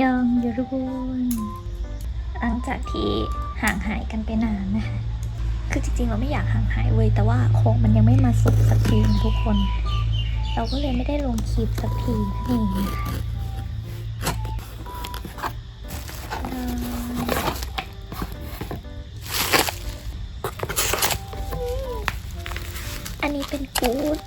ยองยูรุนหลังจากที่ห่างหายกันไปนานนะคะคือจริงๆเราไม่อยากห่างหายเว้ยแต่ว่าของมันยังไม่มาสุกสักทีนะทุกคน เราก็เลยไม่ได้ลงคลิปสักทีนั่นเองอันนี้เป็นกู๊ด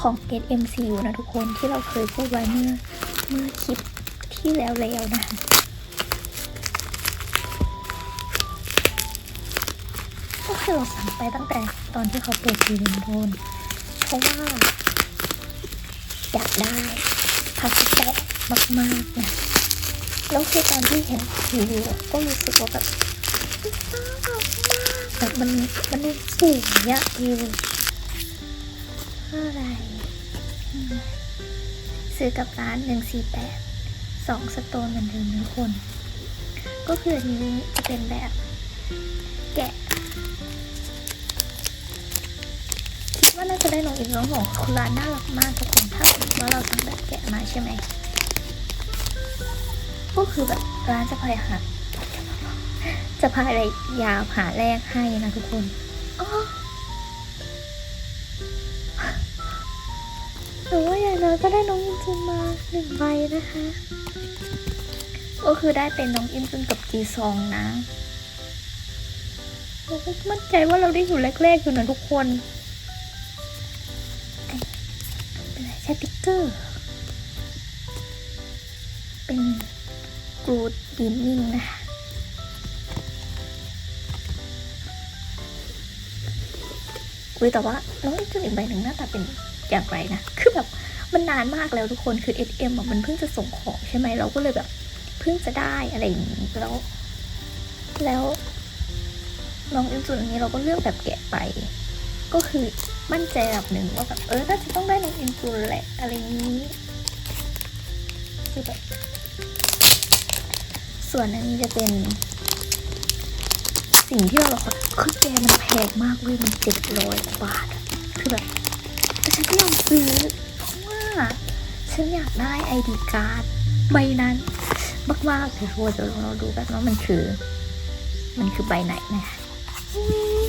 ของ Get MCU นะทุกคนที่เราเคยพูดไว้เมื่อเมื่อคลิป ที่แล้วแล้วนะก็คือเราสั่งไปตั้งแต่ตอนที่เขาเปิดพรีเวนโดนเพราะว่า อยากได้พาสปอร์ตมากๆนะแล้วคือตอนที่เห็นรีวิวก็รู้สึกว่าแบบแบบมันมันดูสวยอะวิวอะไรซื้อกับร้านหนึ่งสี่แปด สองสโตนเหมือนเดิมทุกคน ก็คืออันนี้จะเป็นแบบแกะ คิดว่าน่าจะได้น้องอีกน้องของคุณร้านน่ารักมากทุกคนถ้าสมมติว่าเราสั่งแบบแกะมาใช่ไหมก็คือแบบร้านจะพายหาจะพายอะไรยาวหาแรกให้นะทุกคนอ๋อ หรือว่าอย่างน้อยก็ได้น้องอินจุนมาหนึ่งใบนะคะ ก็คือได้เป็นน้องอินจุนกับจีซองนะเราก็มั่นใจว่าเราได้อยู่แรกๆอยู่นะทุกคนเป็นอะไรสติ๊กเกอร์ เป็นกรูดดีมิ่งนะคะอุ้ยแต่ว่าน้องอีกจุดอีกใบหนึ่งหน้าตาเป็น อย่างไรนะ คือแบบมันนานมากแล้วทุกคนคือ SM อะมันเพิ่งจะส่งของใช่ไหมเราก็เลยแบบเพิ่งจะได้อะไรอย่างนี้แล้ว แล้วน้องอินจุนอันนี้เราก็เลือกแบบแกะไป ก็คือมั่นใจระดับหนึ่งว่าแบบเออน่าจะต้องได้น้องอินจูแหละอะไรอย่างนี้คือแบบส่วนอันนี้จะเป็นสิ่งที่เราคือแกมันแพงมากเว้ยมันเจ็ดร้อยบาท คือแบบ ต่ฉันก็ยอมซื้อ เพราะว่าฉันอยากได้ไอดีการ์ดใบนั้นมากๆเดี๋ยวเราจะเราดูกันว่ามันคือ มันคือใบไหนนะอุ๊ย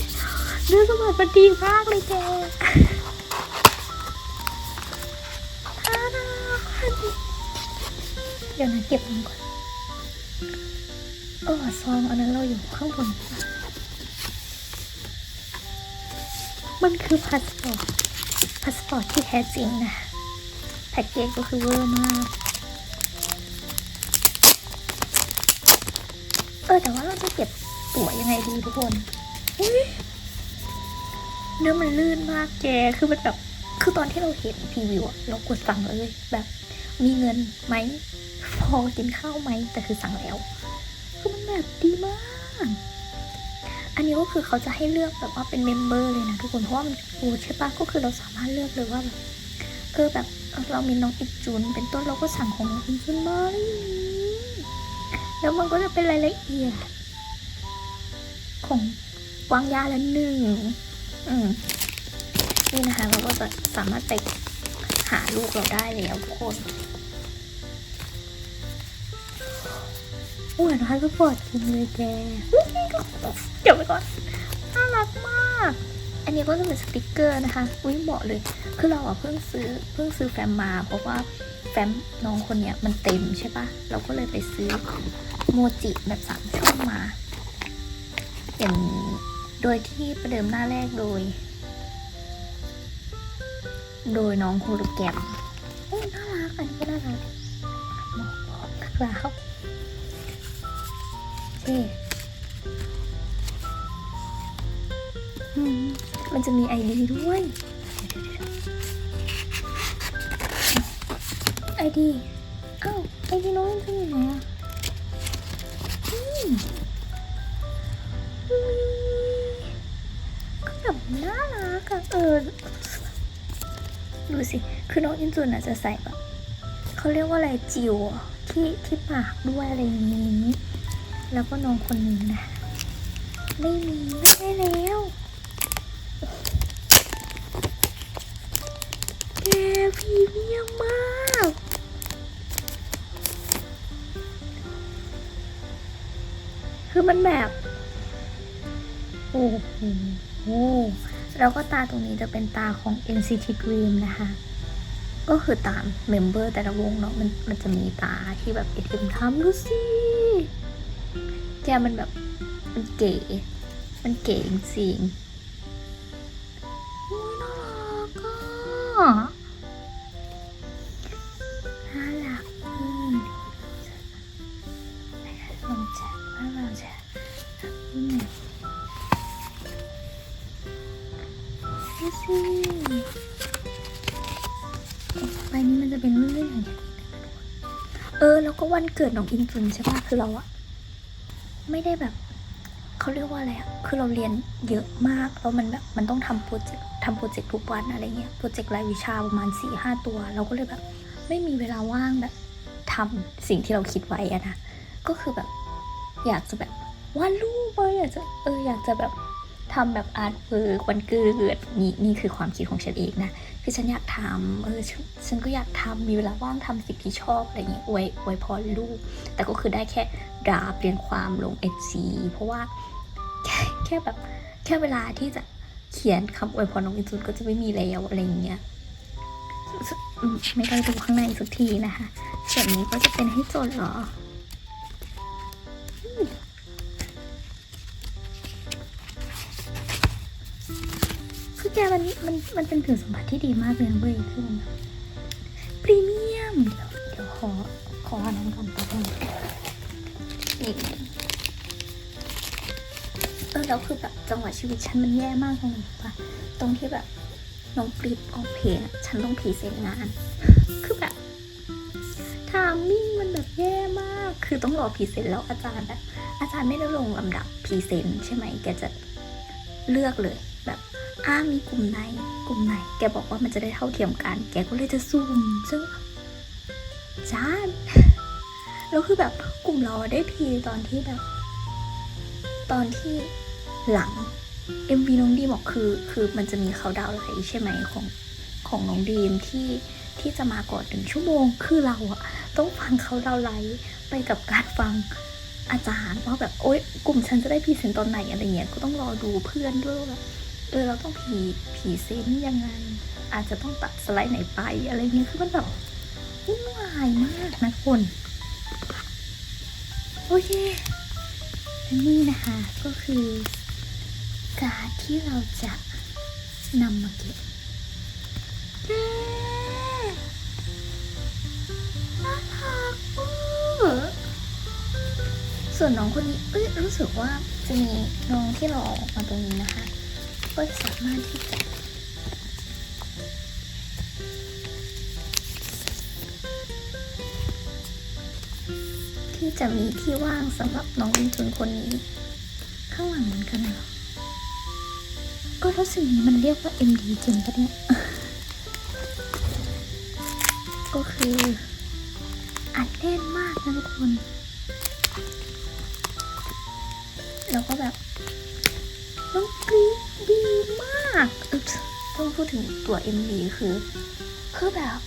เนื้อสมัยมันดีมากเลยแกทาดาเดี๋ยวนะเก็บมันก่อนเออซองอันนั้นเราอยู่ข้างบน มันคือพาสปอร์ต พาสปอร์ตที่แท้จริงนะแพ็กเกจก็คือเวอร์มากเออแต่ว่าเราจะเก็บตั๋วยังไงดีทุกคนเนื้อมันลื่นมากแกคือมันแบบคือตอนที่เราเห็นพรีวิวอะเรากดสั่งเลยแบบ มีเงินไหมพอกินข้าวไหมแต่คือสั่งแล้วคือมันแบบดีมาก นี้ก็คือเขาจะให้เลือกแบบว่าเป็นเมมเบอร์เลยนะทุกคนเพราะว่ามันฟูใช่ปะก็คือเราสามารถเลือกเลยว่าแบบเออแบบเรามีน้องอีกจุนเป็นต้นเราก็สั่งของน้องอีกจุนมาอะไรอย่างนี้แล้วมันก็จะเป็นรายละเอียด ของวางยาละหนึ่งอืมนี่นะคะเราก็จะสามารถไปหาลูกเราได้แล้วทุกคน อ้วนนะคะก็ปวดจริงเลยแกอุ๊ยเดี๋ยวไปก่อนน่ารักมาก อันนี้ก็จะเป็นสติกเกอร์นะคะ อุ้ยเหมาะเลย คือเราอะเพิ่งซื้อเพิ่งซื้อแฟ้มมาเพราะว่าแฟ้มน้องคนเนี้ยมันเต็มใช่ปะเราก็เลยไปซื้อโมจิแบบสามช่องมาเป็นโดยที่ประเดิมหน้าแรกโดย โดยน้องโฮโลแกรมโอ้ยน่ารักอันนี้ก็น่ารักมองบอกครับเท่มันจะมีไอดีด้วยไอดีอ้าวไอดีน้องจะอยู่ไหนอะก็แบบน่ารักอะเออดูสิ คือน้องอินจุนอาจจะใส่แบบเขาเรียกว่าอะไรจิ๋วที่ที่ปากด้วยอะไรอย่างนี้ แล้วก็น้องคนนี้นะ ไม่มีไม่ได้แล้วแกพีเมียมมากคือมันแบบ โอ้โหแล้วก็ตาตรงนี้จะเป็นตาของ NCT Dream นะคะ ก็คือตามเมมเบอร์แต่ละวงเนาะมันมันจะมีตาที่แบบเอ็มทำดูสิ แกมันแบบ มันเก๋ มันเก๋จริงๆอุ้ยน่ารักอะน่ารักอืมลองแชร์ลองแชร์อืมดูสิใบนี้มันจะเป็นเรื่องอย่างนี้เออ แล้วก็วันเกิดน้องอินจุนใช่ป่ะ คือเราอะ ไม่ได้แบบเขาเรียกว่าอะไรอะคือเราเรียนเยอะมาก แล้วมันแบบมันต้องทำโปรเจกต์ทำโปรเจกต์ทุกวันอะไรเงี้ย โปรเจกต์รายวิชาประมาณสี่ห้าตัว เราก็เลยแบบ ไม่มีเวลาว่างแบบทำสิ่งที่เราคิดไว้อะนะ ก็คือแบบอยากจะแบบวาดรูปเอออยากจะเอออยากจะแบบทำแบบอาร์ตเวิร์กวันเกิดนี่นี่คือความคิดของฉันเองนะคือฉันอยากทำเออฉันฉันก็อยากทำมีเวลาว่างทำสิ่งที่ชอบอะไรเงี้ยอวยอวยพรลูก แต่ก็คือได้แค่ ดาฟเรียนความลงเอซีเพราะว่าแค่แค่แบบแค่เวลาที่จะเขียนคำอวยพรน้องอินซุนก็จะไม่มีแล้วอะไรอย่างเงี้ยไม่ได้ดูข้างในสักทีนะคะส่วนนี้ก็จะเป็นให้จทย์เหรอคือแกมันมันมันเป็นถึงสมบัติที่ดีมากเลยนะเว้ยคือมันพรีเมียม เดี๋ยวเดี๋ยวขอขออันนั้นก่อนแป๊บนึง นี่เออแล้วคือแบบจังหวะชีวิตฉันมันแย่มากตรงไหนปะตรงที่แบบน้องปริบออกเพลงอะฉันต้องพรีเซนต์งาน คือแบบทามมิ่งมันแบบแย่มาก คือต้องรอพรีเซนต์แล้วอาจารย์แบบอาจารย์ไม่ได้ลงลำดับพรีเซนต์ใช่ไหมแกจะเลือกเลยแบบอ้ามีกลุ่มไหนกลุ่มไหน แกบอกว่ามันจะได้เท่าเทียมกัน แกก็เลยจะซูมซึ่งจาน แล้วคือแบบกลุ่มเราได้พีตอนที่แบบ ตอนที่หลัง MV น้องดีมบอกคือ คือมันจะมีเขาดาวไลท์ใช่ไหมของของน้องดีมที่ที่จะมาก่อนหนึ่งชั่วโมง คือเราอะต้องฟังเขาดาวไลท์ไปกับการฟังอาจารย์ว่าแบบโอ๊ยกลุ่มฉันจะได้พรีเซนต์ตอนไหนอะไรเงี้ยก็ต้องรอดูเพื่อนด้วยว่าเออเราต้องพีพีเซนยังไง อาจจะต้องตัดสไลด์ไหนไปอะไรเงี้ยคือมันแบบวุ่นวายมากนะคน โอเคและนี่นะคะก็คือการดที่เราจะนำมาเก็บน่ารักมากส่วนน้องคนนี้เอ้ยรู้สึกว่าจะมีน้องที่เราออกมาตรงนี้นะคะ ก็สามารถที่จะ จะมีที่ว่างสำหรับน้องวินจุนคนนี้ ข้างหลังเหมือนกันเหรอ ก็รู้สึกนี้มันเรียกว่า MD จริงปะเนี่ย ก็คือ อัดแน่นมากนะทุกคน แล้วก็แบบน้องกรีดดีมากต้องพูดถึงตัว MD คือ คือแบบ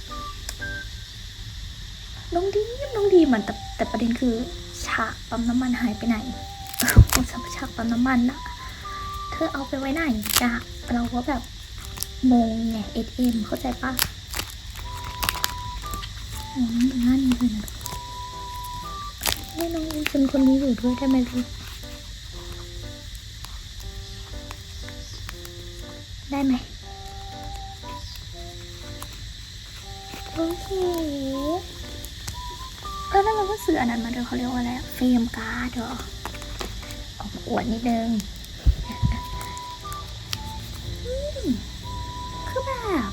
น้องดีน้องดีมันแต่ แต่ประเด็นคือฉากปั๊มน้ำมันหายไปไหนโอ้ฉากฉากปั๊มน้ำมันอะเธอเอาไปไว้ไหนจ้ะเราก็แบบงงไงเอ็มเข้าใจปะโอ้ยหน้านี้เลยนะไม่น้องอินจนคนนี้อยู่ด้วยได้ไหมลูกได้ไหม เขาเรียกว่าอะไรเฟรมการ์ดเหรอออกอวดนิดนึงคือแบบ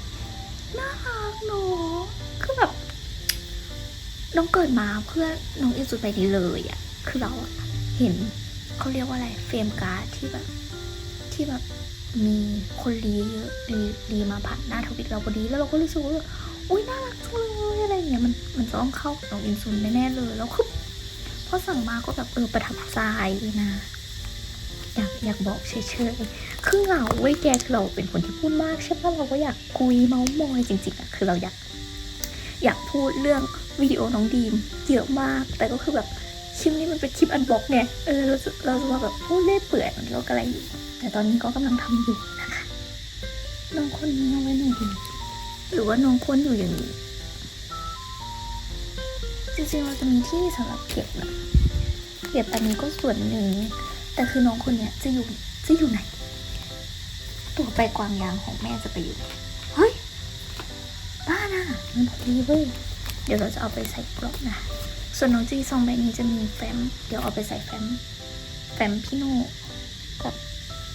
น่ารักเนอะคือแบบน้องเกิดมาเพื่อน้องอิสุไปดีเลยอะคือเราอะเห็นเขาเรียกว่าอะไรเฟรมการ์ดที่แบบที่แบบมีคนรีเยอะรีรีมาผ่านหน้าทวิตเราพอดีแล้วเราก็รู้สึกว่าอุ้ยน่ารักจังเลยอะไรเงี้ยมันมันจะต้องเข้ากับน้องอินซุนแน่ๆเลยแล้วคือ พอสั่งมาก็แบบเออประทับใจนะ อยากอยากบอกเฉยๆคือเหงาเว้ยแกคือเราเป็นคนที่พูดมากใช่ปะเราก็อยากคุยเมาส์มอยจริงๆอะคือเราอยาก อยากพูดเรื่องวิดีโอน้องดีมเยอะมาก แต่ก็คือแบบคลิปนี้มันเป็นคลิปอันบล็อกไงเออเราจะเราจะมาแบบพูดเล่เปื่อยมันก็อะไรอยู่แต่ตอนนี้ก็กำลังทำอยู่นะคะน้องคนนี้เอาไว้หนดีหรือว่าน้องควรอยู่อย่างนี้ ริงๆเราจะมีที่สำหรับเก็บนะเก็บอันนี้ก็ส่วนหนึ่ง แต่คือน้องคนเนี้ยจะอยู่จะอยู่ไหน ตัวไปกวางยางของแม่จะไปอยู่ เฮ้ย บ้าน่ะมันพอดีเว้ย เดี๋ยวเราจะเอาไปใส่กล่องนะ ส่วนน้องจีซองใบนี้จะมีแฟ้ม เดี๋ยวเอาไปใส่แฟ้ม แฟ้มพี่โน่กับ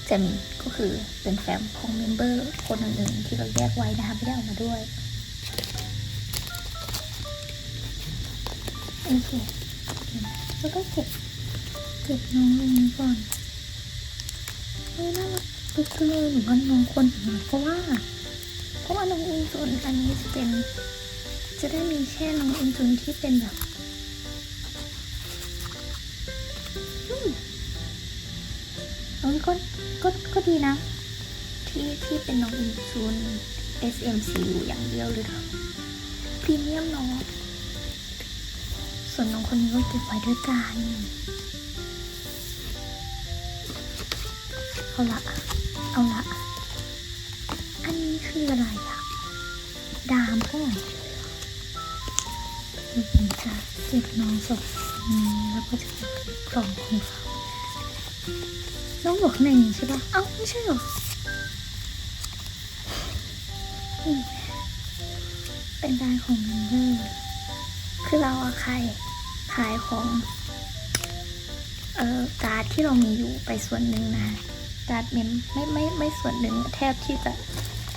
แจมินก็คือเป็นแฟ้มของเมมเบอร์คนอื่นๆที่เราแยกไว้นะคะไม่ได้เอามาด้วย โอเคแล้วก็เก็บเก็บน้องตรงนี้ก่อนเฮ้ยน่ารักปึ๊กเลยหนูว่าน้องควรหาเพราะว่า เพราะว่าน้องอินซุนอันนี้จะเป็น จะได้มีแค่น้องอินซุนที่เป็นแบบอืมเออก็ก็ก็ดีนะ ที่ที่เป็นน้องอินซุน SMCU อย่างเดียวเลยค่ะพรีเมียมเนาะ วนน้องคนนี้ก็เก็บไว้ด้วยกันเอาละ เอาละ อันนี้คืออะไรอะดามเท่าไหร่เยอะเดี๋ยวผมจะเก็บน้องสองคนนี้แล้วก็จะเก็บกล่องของเขาน้องบอยู่ข้างในนี้ใช่ปะเอ้าไม่ใช่หรอเป็นลายของเมมเบอร์คือเราอะขาย ขายของเอ่อการ์ดที่เรามีอยู่ไปส่วนหนึ่งนะการ์ดเมมไม่ไม่ไม่ส่วนหนึ่งแทบที่จะ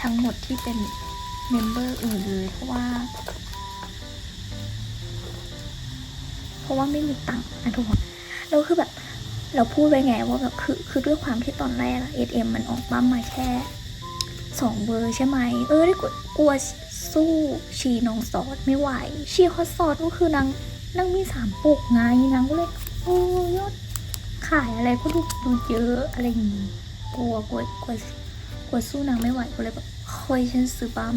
ทั้งหมดที่เป็นเมมเบอร์อื่นเลยเพราะว่า เพราะว่าไม่มีตังค์นะทุกคนแล้วคือแบบเราพูดไว้ไงว่าแบบคือคือด้วยความที่ตอนแรกเอะ SM มันออกบ้ามาแค่สองเบอร์ใช่ไหม เออได้กลัวกลัวสู้ชีน้องซอสไม่ไหว ชีฮอตซอสก็คือนาง นางมีสามปกไงนางก็เลยโอ้ยอดขายอะไรก็ดูดูเยอะอะไรอย่างงี้กลัวกลัวกลัวกลัวสู้นางไม่ไหวก็เลยแบบคอยฉันซื้อบัม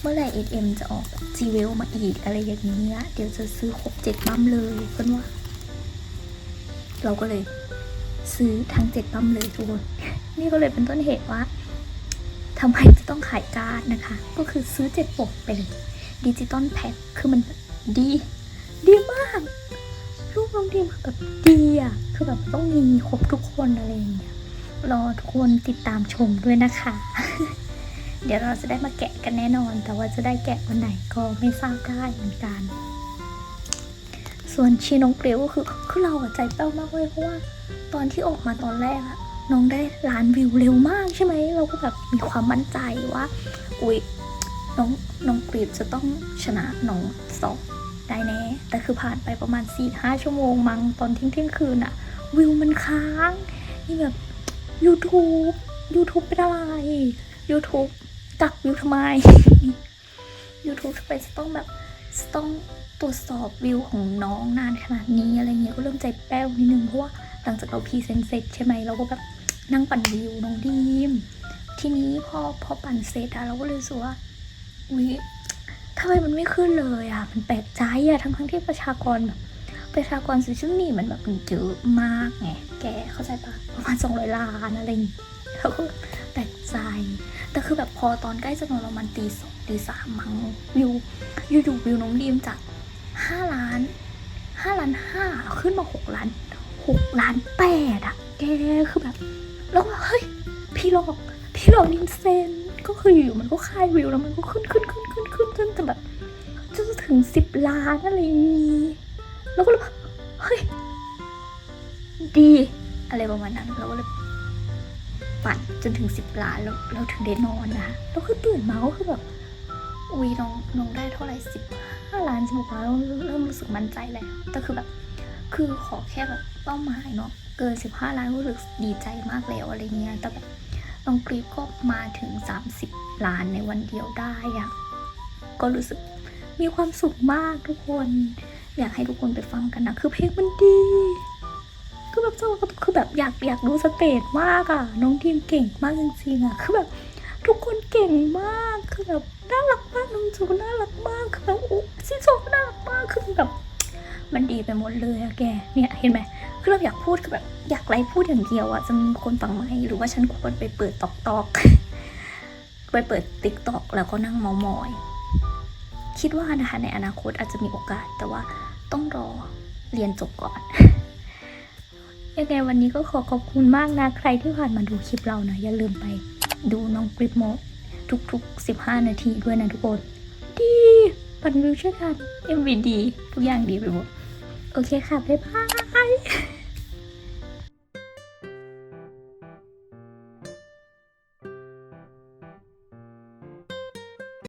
เมื่อไหร่ SM จะออกจีเวลมาอีกอะไรอย่างเงี้ยเดี๋ยวจะซื้อครบเจ็ดบัมเลยเพื่อนว่า เราก็เลยซื้อทั้งเจ็ดปั๊มเลยทุกคนนี่ก็เลยเป็นต้นเหตุว่าทำไมจะต้องขายการ์ดนะคะ ก็คือซื้อเจ็ดปกไปเลยดิจิตอลแพ็คคือมันดี แบบดีอะคือแบบต้องมีครบทุกคนอะไรอย่างเงี้ยรอทุกคนติดตามชมด้วยนะคะ เดี๋ยวเราจะได้มาแกะกันแน่นอน แต่ว่าจะได้แกะวันไหนก็ไม่ทราบได้เหมือนกัน ส่วนชีน้องเปรียวก็คือคือเราใจเป้ามากเลยเพราะว่าตอนที่ออกมาตอนแรกอะน้องได้ล้านวิวเร็วมากใช่ไหมเราก็แบบมีความมั่นใจว่า อุ๊ยน้องน้องกรีบจะต้องชนะน้องสอง ได้แน่ แต่คือผ่านไปประมาณ4ี่ห้าชั่วโมงมั้งตอนเที่ยงเที่ยงคืนอะวิวมันค้าง นี่แบบ YouTube YouTube เป็นอะไร YouTube ตักวิวทำไม YouTube ทำไมจะต้องแบบจะต้องตรวจสอบวิวของน้องนานขนาดนี้อะไรเงี้ยก็เริ่มใจแป้วนิดนึงเพราะว่าหลังจากเราพรีเซนต์เสร็จใช่ไหมเราก็แบบนั่งปั่นวิวน้องดีม ทีนี้พอพอปั่นเสร็จอะเราก็เลยรู้สึกว่าอุ๊ย ทำไมมันไม่ขึ้นเลยอะ มันแปลกใจอะ ทั้งทั้งที่ประชากรแบบประชากรซิชนี่มันแบบมันเยอะมากไง แกเข้าใจปะประมาณสองร้อยล้านอะไรอย่างงี้เราก็แปลกใจ แต่คือแบบพอตอนใกล้จะนอนเรามันตีสองตีสามมั้งวิวอยู่ๆวิวน้องดีมจากห้าล้านห้าล้านห้าขึ้นมาหกล้านหกล้านแปดอะแกคือแบบ แล้วก็เฮ้ย พี่หลอก พี่หลอกนินเซน ก็คืออยู่มันก็คายวิวแล้วมันก็ขึ้นขึ้นขึ้นขึ้นขึ้นจนจะแบบจนจะถึงสิบล้านอะไรนี้แล้วก็เลยเฮ้ยดีอะไรประมาณนั้นเราก็เลยปั่นจนถึงสิบล้านแล้วเราถึงได้นอนนะคะแล้วคือตื่นมาก็คือแบบอุ้ยน้องน้องได้เท่าไหร่สิบห้าล้านสิบหกล้านแล้วเริ่มรู้สึกมั่นใจแล้วแต่คือแบบคือขอแค่แบบเป้าหมายเนาะเกิน15ล้านรู้สึกดีใจมากแล้วอะไรเงี้ยแต่แบบ น้องกรีฟก็มาถึง 30 ล้านในวันเดียวได้อะก็รู้สึกมีความสุขมากทุกคน อยากให้ทุกคนไปฟังกันนะ คือเพลงมันดีคือแบบเจ้าคือแบบอยากอยากดูสเตจมากอะน้องทีมเก่งมากจริงๆอะคือแบบทุกคนเก่งมากคือแบบน่ารักมากน้องจูน่ารักมากคือแบบโอ้ซิโซก็น่ารักมากคือแบบ มันดีไปหมดเลยอะแกเนี่ยเห็นไหม คือเราอยากพูดคือแบบอยากไลฟ์พูดอย่างเดียวอะจะมีคนฟังไหมหรือว่าฉันควรไปเปิดตอกตอกไปเปิดติ๊กตอกแล้วก็นั่งเมามอย คิดว่านะคะในอนาคตอาจจะมีโอกาสแต่ว่าต้องรอเรียนจบก่อน ยังไงวันนี้ก็ขอขอบคุณมากนะ ใครที่ผ่านมาดูคลิปเรานะ อย่าลืมไปดูน้องกริปโมดทุกๆ 15 นาทีด้วยนะทุกคน ดีปันวิวช่วยกัน MVD ทุกอย่างดีไปหมด โอเคค่ะ บ๊ายบาย